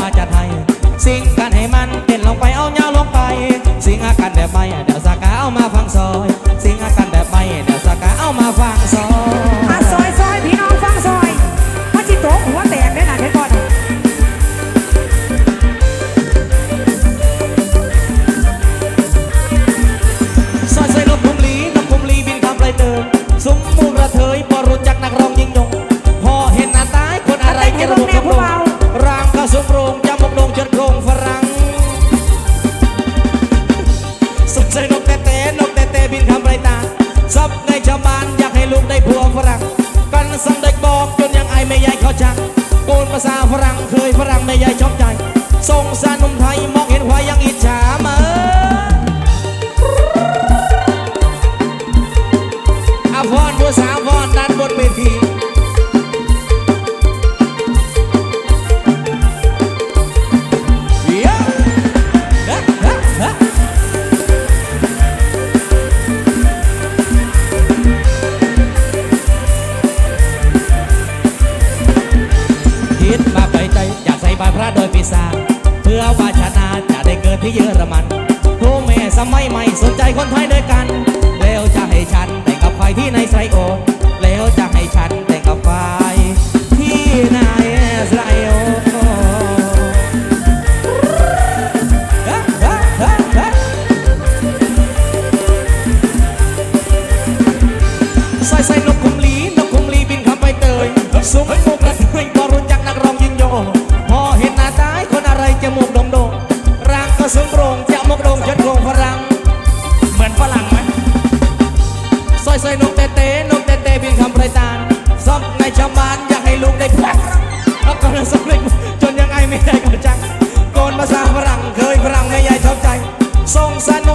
มาจัดหา ซับในชาวบ้านอยากให้ลูกได้ผัวฝรั่งกันสั่งเด็กบอกจนยังไอไม่ยายเขาจักโกนภาษาฝรั่งเคยฝรั่งไม่ยายชอบใจส่งสารนุ่มไทยมองเห็นควายยังอิจฉามาอภรณ์ผู้สาวพรนั้นบนเวทีิซาเพื่อวาชนาจะได้เกิดที่เยอรมันผู้แม่สมัยใหม่สนใจคนไทยด้วยกัน แล้วจะให้ฉันแต่งกับใครที่ในไซโอ ใส่นกเตเต้นกเตเต้บินคำไรตานซอกในชาวบ้านอยากให้ลูกได้พักเอาก่อนสำเร็จจนยังไงไม่ได้กับจังโกนภาษาฝรั่งเคยฝรั่งไม่ใยายชอบใจส่งสัน